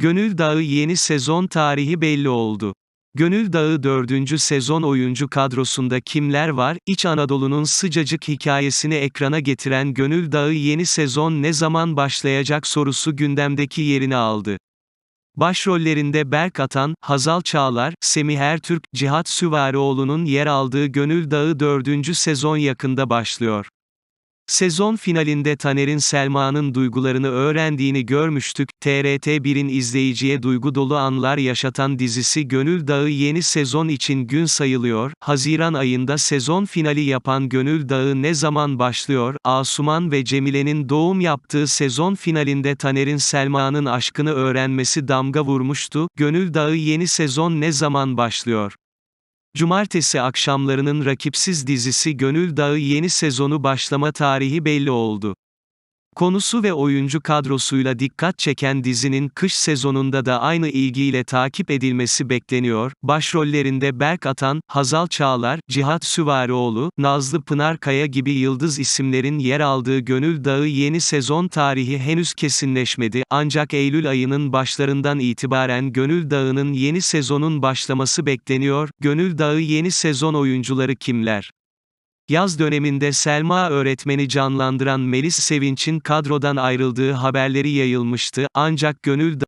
Gönül Dağı yeni sezon tarihi belli oldu. Gönül Dağı 4. sezon oyuncu kadrosunda kimler var? İç Anadolu'nun sıcacık hikayesini ekrana getiren Gönül Dağı yeni sezon ne zaman başlayacak sorusu gündemdeki yerini aldı. Başrollerinde Berk Atan, Hazal Çağlar, Semih Ertürk, Cihat Süvarioğlu'nun yer aldığı Gönül Dağı 4. sezon yakında başlıyor. Sezon finalinde Taner'in Selma'nın duygularını öğrendiğini görmüştük. TRT1'in izleyiciye duygu dolu anlar yaşatan dizisi Gönül Dağı yeni sezon için gün sayılıyor. Haziran ayında sezon finali yapan Gönül Dağı ne zaman başlıyor? Asuman ve Cemile'nin doğum yaptığı sezon finalinde Taner'in Selma'nın aşkını öğrenmesi damga vurmuştu. Gönül Dağı yeni sezon ne zaman başlıyor? Cumartesi akşamlarının rakipsiz dizisi Gönül Dağı yeni sezonu başlama tarihi belli oldu. Konusu ve oyuncu kadrosuyla dikkat çeken dizinin kış sezonunda da aynı ilgiyle takip edilmesi bekleniyor. Başrollerinde Berk Atan, Hazal Çağlar, Cihat Süvarioğlu, Nazlı Pınarkaya gibi yıldız isimlerin yer aldığı Gönül Dağı yeni sezon tarihi henüz kesinleşmedi. Ancak Eylül ayının başlarından itibaren Gönül Dağı'nın yeni sezonun başlaması bekleniyor. Gönül Dağı yeni sezon oyuncuları kimler? Yaz döneminde Selma öğretmeni canlandıran Melis Sevinç'in kadrodan ayrıldığı haberleri yayılmıştı, ancak Gönül